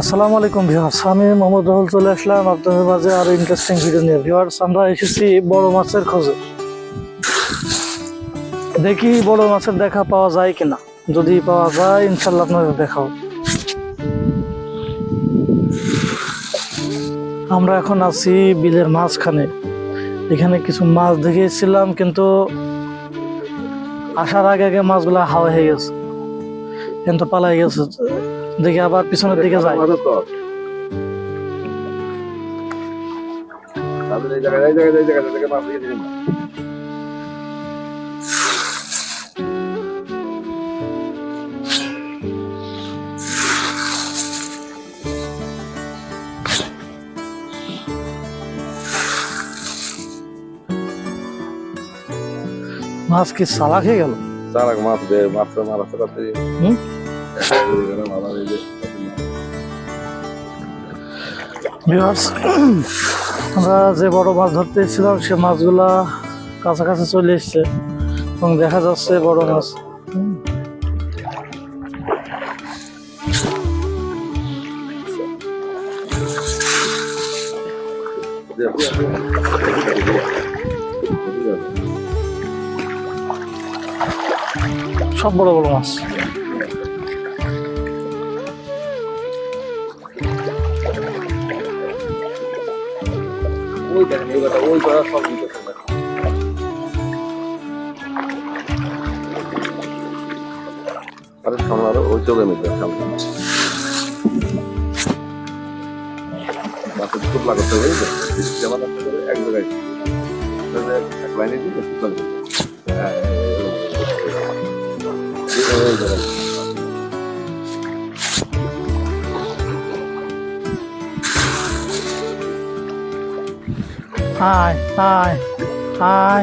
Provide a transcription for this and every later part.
আসসালামু আলাইকুম ভিউয়ার্স, আমি মোহাম্মদ রাহুল চলে আসলাম আপনাদের মাঝে আরও ইন্টারেস্টিং ভিডিও নিয়ে। ভিউয়ার্স, আমরা এসেছি বড় মাছের খোঁজে। দেখি বড় মাছের দেখা পাওয়া যায় কিনা। যদি পাওয়া যায় ইনশাল্লাহ আপনাদের দেখাবো। আমরা এখন আছি বিলের মাঝখানে। এখানে কিছু মাছ দেখেছিলাম কিন্তু আসার আগে আগে মাছগুলো হাওয়া হয়ে গেছে। কিন্তু পালাই গেছে। দেখি আবার পিছনের দিকে যায় মাছ কি সালা খেয়ে গেল? চারাক মাছ দে মাছ মারা সাথে হুম? আমরা যে বড় মাছ ধরতে এসেছিলাম সে মাছগুলা কাছাকাছি চলে এসছে এবং দেখা যাচ্ছে বড় মাছ। সব বড় বড় মাছ। ওই সামনে আরও ওই চলে সামনে। খুব লাগাতে হবে? যেমন এক জায়গায় এক লাইনে হাই হাই হাই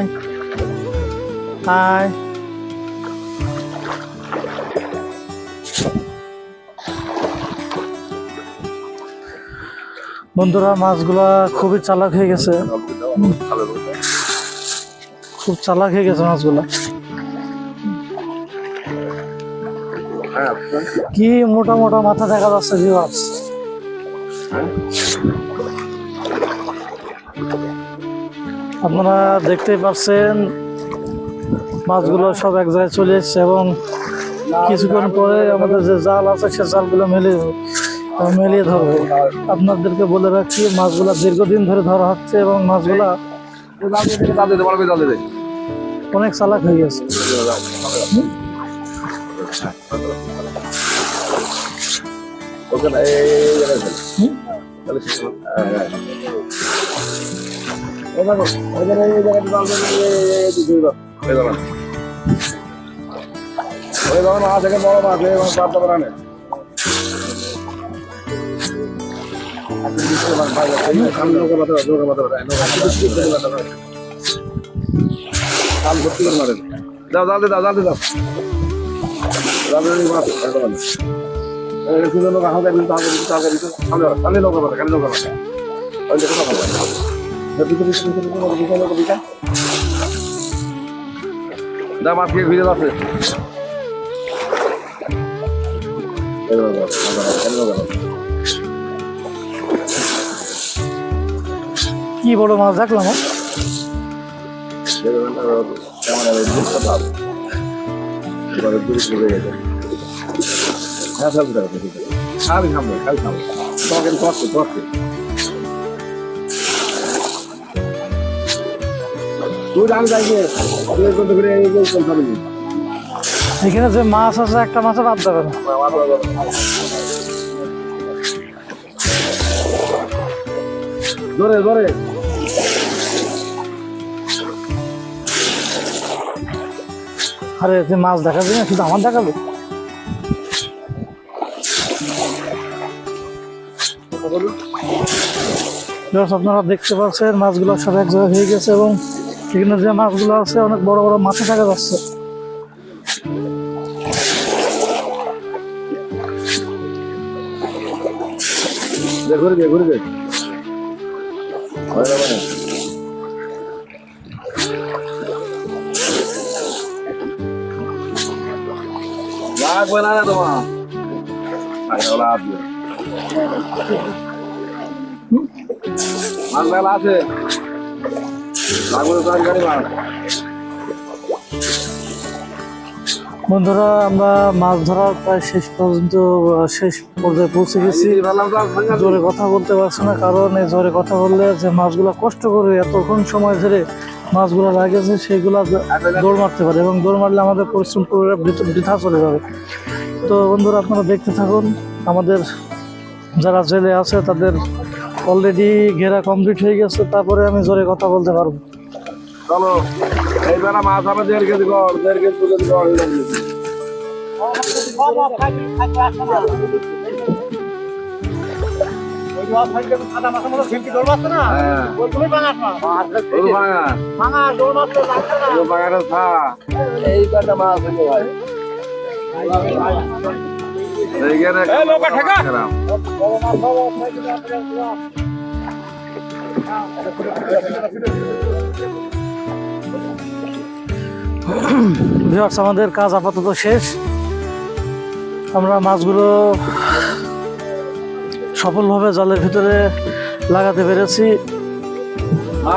হাই বন্ধুরা, মাছগুলা খুবই চালাক হয়ে গেছে। খুব চালাক হয়ে গেছে মাছগুলা। কি মোটা মোটা মাথা দেখা যাচ্ছে ভিউয়ার্স আপনারা দেখতেই পাচ্ছেন মাছগুলো সব এক জায়গায় চলে এসছে এবং কিছুক্ষণ পরে আমাদের যে জাল আছে সে জালগুলো মেলে মেলিয়ে ধরবে। আপনাদেরকে বলে রাখছি মাছগুলা দীর্ঘদিন ধরে ধরা হচ্ছে এবং মাছগুলা। অনেক চালাক হয়ে গেছে। ওখানে মাছ এখানে বড় মাছ, এই মাছ বাদ দেবে না নে। আচ্ছা, বুঝতে পারলাম, ভাই, এই যে সামনে নৌকা মাথা, নৌকা মাথা, নৌকা মাথা, নৌকা মাথা, নৌকা মাথা। কাল ভর্তি করে মারেন। দাও, দাও, দাও। একদম। এই সুন্দর। সামনে দাও, সামনে নৌকা মাথা, খালি নৌকা খাবে। খালি মাথা। কি বড় মাছ দেখলাম হ্যাঁ? এই দাও, দাও, দাও, ক্যামেরা এই এখানে যে মাছ আছে একটা মাছও বাদ যাবে না জোরে জোরে আরে যে মাছ দেখাবে না শুধু আমার দেখাবে? আপনারা দেখতে পাচ্ছেন মাছগুলো সব এক জায়গায় হয়ে গেছে এবং এখানে যে মাছগুলো আছে অনেক বড় বড় মাথা দেখা যাচ্ছে। লাগবে মাছ আছে? বন্ধুরা, আমরা মাছ ধরার প্রায় শেষ পর্যন্ত শেষ পর্যায়ে পৌঁছে গেছি। জোরে কথা বলতে পারছি না, কারণ এই জোরে কথা বললে যে মাছগুলো কষ্ট করে এতক্ষণ সময় ধরে মাছগুলো লাগেছে সেগুলো দৌড় মারতে পারে এবং দৌড় মারলে আমাদের পরিশ্রম পুরো বৃথা- বৃথা চলে যাবে। তো বন্ধুরা, আপনারা দেখতে থাকুন। আমাদের যারা জেলে আছে, তাদের অলরেডি ঘেরা কমপ্লিট হয়ে গেছে তারপরে আমি জোরে কথা বলতে পারব। চলো এইবার মাছ হবে দেড় কেজি কর দেড় কেজি দু কেজি কর হয়ে। যাবে হ্যাঁ ওই ভাঙা। ওই ভাঙাটা থা এই কটা মাছ ভাই আমাদের কাজ আপাতত শেষ। আমরা মাছগুলো সফলভাবে জালের ভিতরে লাগাতে পেরেছি।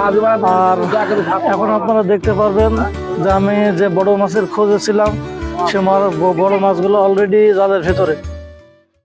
আর এখন আপনারা দেখতে পারবেন যে আমি যে বড় মাছের খোঁজে ছিলাম, সে বড় মাছগুলো অলরেডি জালের ভিতরে।